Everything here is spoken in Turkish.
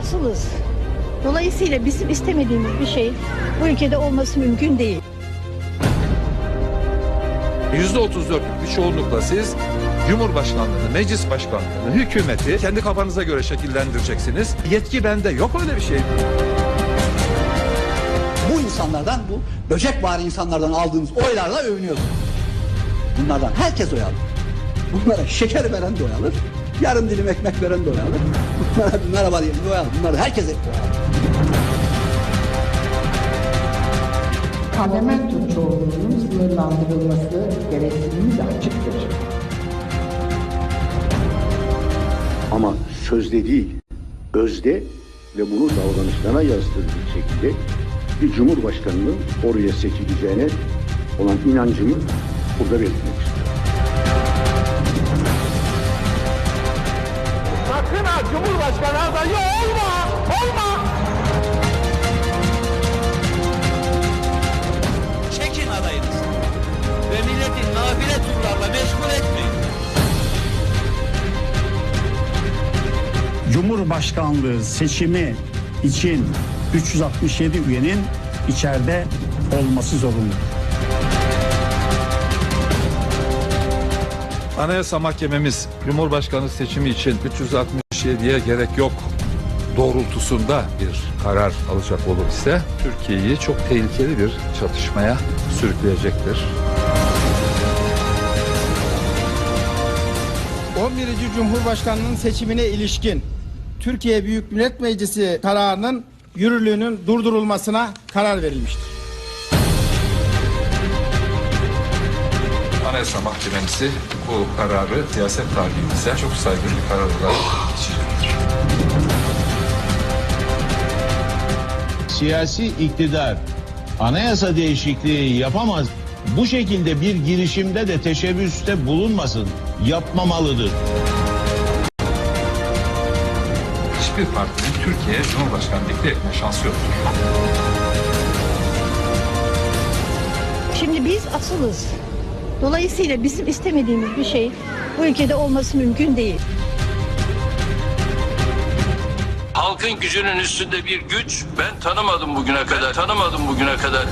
asılız. Dolayısıyla bizim istemediğimiz bir şey bu ülkede olması mümkün değil. %34'lük bir çoğunlukla siz Cumhurbaşkanlığını, meclis başkanlığını, hükümeti kendi kafanıza göre şekillendireceksiniz. Yetki bende yok öyle bir şey. Bu insanlardan, bu böcekvari insanlardan aldığınız oylarla övünüyorsunuz. Bunlardan herkes oy alır. Bunlara şeker veren de oy alır. Yarım dilim ekmek veren de oy alır. Bunlara bir merhaba diyen de oy alır. Bunlar herkes oy alır. parlamento çoğunluğunun sınırlandırılması gereksinimi de açıktır. Ama sözde değil, özde ve bunu davranışlarına bir şekilde bir cumhurbaşkanının oraya seçileceğine olan inancımı burada belirtmek istiyorum. Sakın ha Cumhurbaşkanı adayı olma! Olma! Çekin adayınızı. Ve milleti nafile turlarla meşgul etmeyin. Cumhurbaşkanlığı seçimi için 367 üyenin içeride olması zorunlu. Anayasa Mahkememiz Cumhurbaşkanı seçimi için 367'ye gerek yok doğrultusunda bir karar alacak olur ise Türkiye'yi çok tehlikeli bir çatışmaya sürükleyecektir. 11. Cumhurbaşkanının seçimine ilişkin Türkiye Büyük Millet Meclisi kararının yürürlüğünün durdurulmasına karar verilmiştir. Anayasa Mahkememizi bu kararı siyaset tarihimize çok saygın bir karar olarak geçecektir. siyasi iktidar anayasa değişikliği yapamaz. Bu şekilde bir girişimde de teşebbüste bulunmasın, yapmamalıdır. Hiçbir partinin Türkiye'ye Cumhurbaşkanı dikte etme şansı yoktur. Şimdi biz asılız. Dolayısıyla bizim istemediğimiz bir şey bu ülkede olması mümkün değil. Halkın gücünün üstünde bir güç ben tanımadım bugüne kadar. Tanımadım bugüne kadar.